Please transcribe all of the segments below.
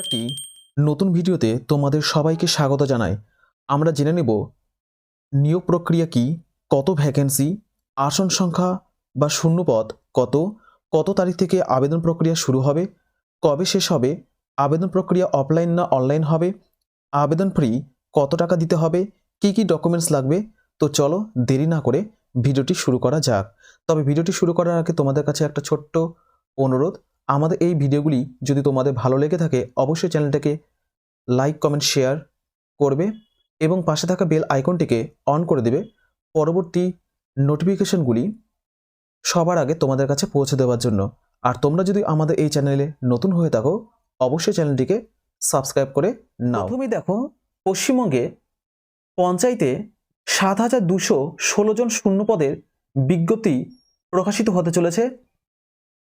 একটি নতুন ভিডিওতে তোমাদের সবাইকে স্বাগত জানাই। আমরা জেনে নেব, নিয়োগ প্রক্রিয়া কি, কত ভ্যাকেন্সি আসন সংখ্যা বা শূন্যপদ কত কত তারিখ থেকে আবেদন প্রক্রিয়া শুরু হবে, কবে শেষ হবে, আবেদন প্রক্রিয়া অফলাইন না অনলাইন হবে, আবেদন ফ্রি কত টাকা দিতে হবে, কি কি ডকুমেন্টস লাগবে, তো চলো দেরি না করে ভিডিওটি শুরু করা যাক। তবে ভিডিওটি শুরু করার আগে তোমাদের কাছে একটা ছোট্ট অনুরোধ আমাদের এই ভিডিওগুলি যদি তোমাদের ভালো লেগে থাকে, অবশ্যই চ্যানেলটাকে লাইক, কমেন্ট, শেয়ার করবে এবং পাশে থাকা বেল আইকনটিকে অন করে দেবে। পরবর্তী নোটিফিকেশনগুলি সবার আগে তোমাদের কাছে পৌঁছে দেওয়ার জন্য। আর তোমরা যদি আমাদের এই চ্যানেলে নতুন হয়ে থাকো, অবশ্যই চ্যানেলটিকে সাবস্ক্রাইব করে নাও। প্রথমেই দেখো, পশ্চিমবঙ্গে পঞ্চায়েতে সাত হাজার দুশো ষোলো জন শূন্যপদের বিজ্ঞপ্তি প্রকাশিত হতে চলেছে।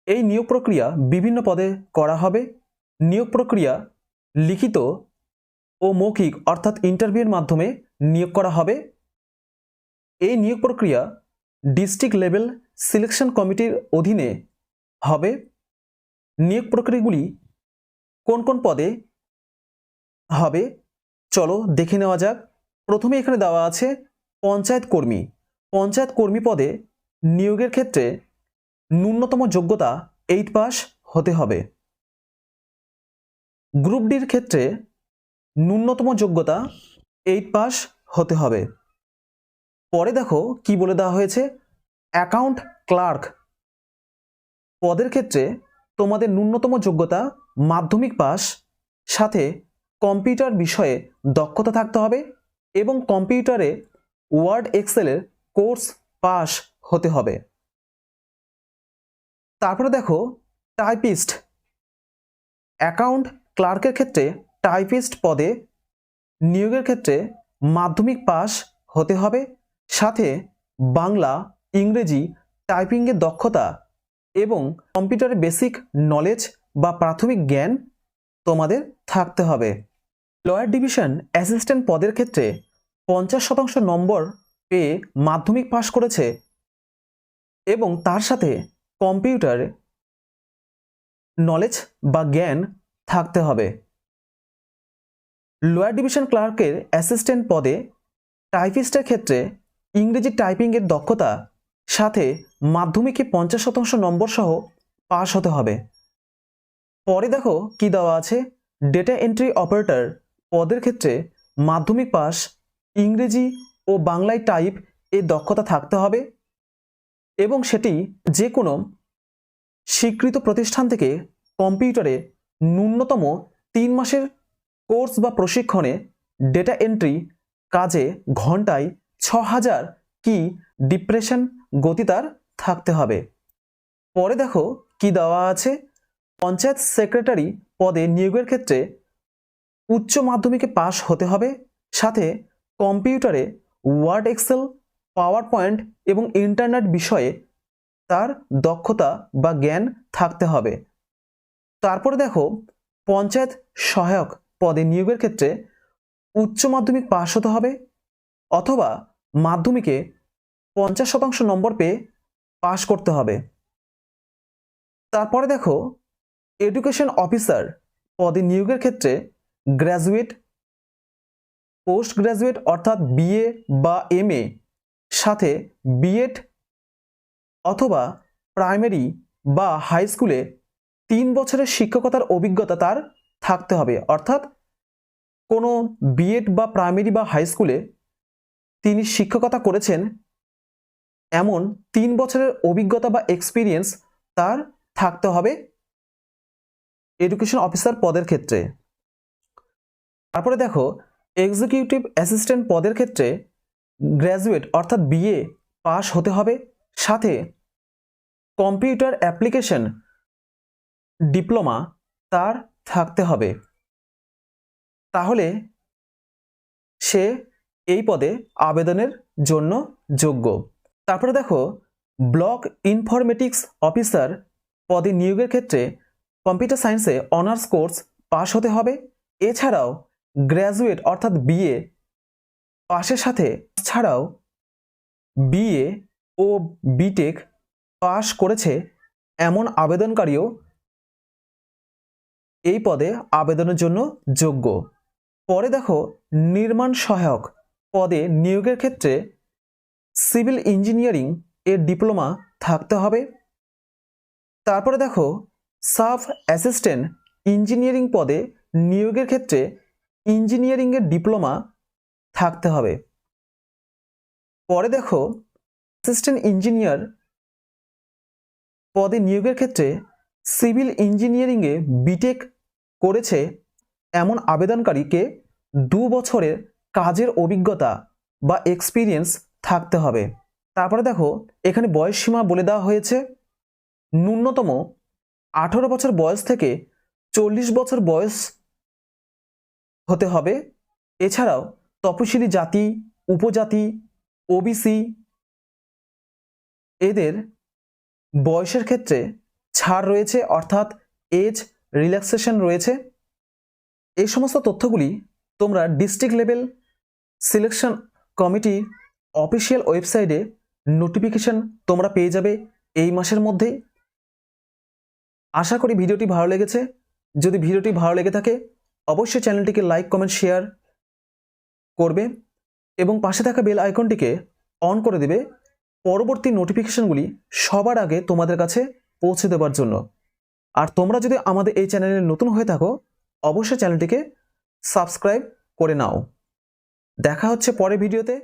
এই নিয়োগ প্রক্রিয়া বিভিন্ন পদে করা হবে। নিয়োগ প্রক্রিয়া লিখিত ও মৌখিক, অর্থাৎ ইন্টারভিউর মাধ্যমে নিয়োগ করা হবে। এই নিয়োগ প্রক্রিয়া ডিস্ট্রিক্ট লেভেল সিলেকশন কমিটির অধীনে হবে। নিয়োগ প্রক্রিয়াগুলি কোন কোন পদে হবে, চলো দেখে নেওয়া যাক। প্রথমে এখানে দেওয়া আছে পঞ্চায়েত কর্মী। পঞ্চায়েত কর্মী পদে নিয়োগের ক্ষেত্রে ন্যূনতম যোগ্যতা এইট পাস হতে হবে। গ্রুপ ডির ক্ষেত্রে ন্যূনতম যোগ্যতা এইট পাস হতে হবে। পরে দেখো কি বলে দেওয়া হয়েছে? অ্যাকাউন্ট ক্লার্ক পদের ক্ষেত্রে তোমাদের ন্যূনতম যোগ্যতা মাধ্যমিক পাস সাথে কম্পিউটার বিষয়ে দক্ষতা থাকতে হবে এবং কম্পিউটারে ওয়ার্ড এক্সেলের কোর্স পাস হতে হবে। তারপরে দেখো টাইপিস্ট অ্যাকাউন্ট ক্লার্কের ক্ষেত্রে টাইপিস্ট পদে নিয়োগের ক্ষেত্রে মাধ্যমিক পাস হতে হবে। সাথে বাংলা, ইংরেজি টাইপিংয়ের দক্ষতা এবং কম্পিউটারের বেসিক নলেজ বা প্রাথমিক জ্ঞান তোমাদের থাকতে হবে। লয়ার ডিভিশন অ্যাসিস্ট্যান্ট পদের ক্ষেত্রে পঞ্চাশ শতাংশ নম্বর পেয়ে মাধ্যমিক পাশ করেছে এবং তার সাথে কম্পিউটার নলেজ বা জ্ঞান থাকতে হবে। লোয়ার ডিভিশন ক্লার্কের অ্যাসিস্ট্যান্ট পদে টাইপিস্টের ক্ষেত্রে ইংরেজি টাইপিংয়ের দক্ষতা সাথে মাধ্যমিকে পঞ্চাশ শতাংশ নম্বর সহ পাশ হতে হবে। পরে দেখো কি দেওয়া আছে। ডেটা এন্ট্রি অপারেটর পদের ক্ষেত্রে মাধ্যমিক পাস ইংরেজি ও বাংলায় টাইপের দক্ষতা থাকতে হবে। এবং সেটি যে কোনো স্বীকৃত প্রতিষ্ঠান থেকে কম্পিউটারে ন্যূনতম তিন মাসের কোর্স বা প্রশিক্ষণে ডেটা এন্ট্রি কাজে ঘন্টায় ছ হাজার কি ডিপ্রেশন গতি তার থাকতে হবে। পরে দেখো কি দেওয়া আছে। পঞ্চায়েত সেক্রেটারি পদে নিয়োগের ক্ষেত্রে উচ্চ মাধ্যমিকে পাশ হতে হবে। সাথে কম্পিউটারে ওয়ার্ড এক্সেল পাওয়ার পয়েন্ট এবং ইন্টারনেট বিষয়ে তার দক্ষতা বা জ্ঞান থাকতে হবে। তারপরে দেখো, পঞ্চায়েত সহায়ক পদে নিয়োগের ক্ষেত্রে উচ্চ মাধ্যমিক পাশ হতে হবে অথবা মাধ্যমিকে পঞ্চাশ শতাংশ নম্বর পেয়ে পাশ করতে হবে। তারপরে দেখো এডুকেশন অফিসার পদে নিয়োগের ক্ষেত্রে গ্র্যাজুয়েট পোস্ট গ্র্যাজুয়েট অর্থাৎ বিএ বা এমএ সাথে বিএড অথবা প্রাইমারি বা হাই স্কুলে তিন বছরের শিক্ষকতার অভিজ্ঞতা তার থাকতে হবে। অর্থাৎ কোনো বিএড বা প্রাইমারি বা হাই স্কুলে তিনি শিক্ষকতা করেছেন, এমন তিন বছরের অভিজ্ঞতা বা এক্সপিরিয়েন্স তার থাকতে হবে এডুকেশন অফিসার পদের ক্ষেত্রে। তারপরে দেখো এক্সিকিউটিভ অ্যাসিস্ট্যান্ট পদের ক্ষেত্রে গ্র্যাজুয়েট অর্থাৎ বিএ পাস হতে হবে। সাথে কম্পিউটার অ্যাপ্লিকেশন ডিপ্লোমা তার থাকতে হবে। তাহলে সে এই পদে আবেদনের জন্য যোগ্য। তারপরে দেখো, ব্লক ইনফরমেটিক্স অফিসার পদে নিয়োগের ক্ষেত্রে কম্পিউটার সায়েন্সে অনার্স কোর্স পাশ হতে হবে। এছাড়াও গ্র্যাজুয়েট অর্থাৎ বিএ পাশের সাথে ছাড়াও বিএ ও বিটেক পাশ করেছে এমন আবেদনকারীও এই পদে আবেদনের জন্য যোগ্য। পরে দেখো, নির্মাণ সহায়ক পদে নিয়োগের ক্ষেত্রে সিভিল ইঞ্জিনিয়ারিং এর ডিপ্লোমা থাকতে হবে। তারপরে দেখো, সাব অ্যাসিস্ট্যান্ট ইঞ্জিনিয়ারিং পদে নিয়োগের ক্ষেত্রে ইঞ্জিনিয়ারিংয়ের ডিপ্লোমা থাকতে হবে। পরে দেখো অ্যাসিস্ট্যান্ট ইঞ্জিনিয়ার পদে নিয়োগের ক্ষেত্রে সিভিল ইঞ্জিনিয়ারিংয়ে বিটেক করেছে এমন আবেদনকারীকে দু বছরের কাজের অভিজ্ঞতা বা এক্সপিরিয়েন্স থাকতে হবে। তারপরে দেখো, এখানে বয়স সীমা বলে দেওয়া হয়েছে। ন্যূনতম আঠেরো বছর বয়স থেকে চল্লিশ বছর বয়স হতে হবে। এছাড়াও তপশিলি জাতি, উপজাতি ওবিসি এদের বয়সের ক্ষেত্রে ছাড় রয়েছে, অর্থাৎ এজ রিল্যাক্সেশন রয়েছে। এই সমস্ত তথ্যগুলি তোমরা district level selection committee official ওয়েবসাইটে নোটিফিকেশন তোমরা পেয়ে যাবে এই মাসের মধ্যেই আশা করি ভিডিওটি ভালো লেগেছে। যদি ভিডিওটি ভালো লেগে থাকে, অবশ্যই চ্যানেলটিকে লাইক কমেন্ট শেয়ার করবে এবং পাশে থাকা বেল আইকনটিকে অন করে দেবে পরবর্তী নোটিফিকেশানগুলি সবার আগে তোমাদের কাছে পৌঁছে দেওয়ার জন্য। আর তোমরা যদি আমাদের এই চ্যানেলে নতুন হয়ে থাকো, অবশ্যই চ্যানেলটিকে সাবস্ক্রাইব করে নাও। দেখা হচ্ছে পরে ভিডিওতে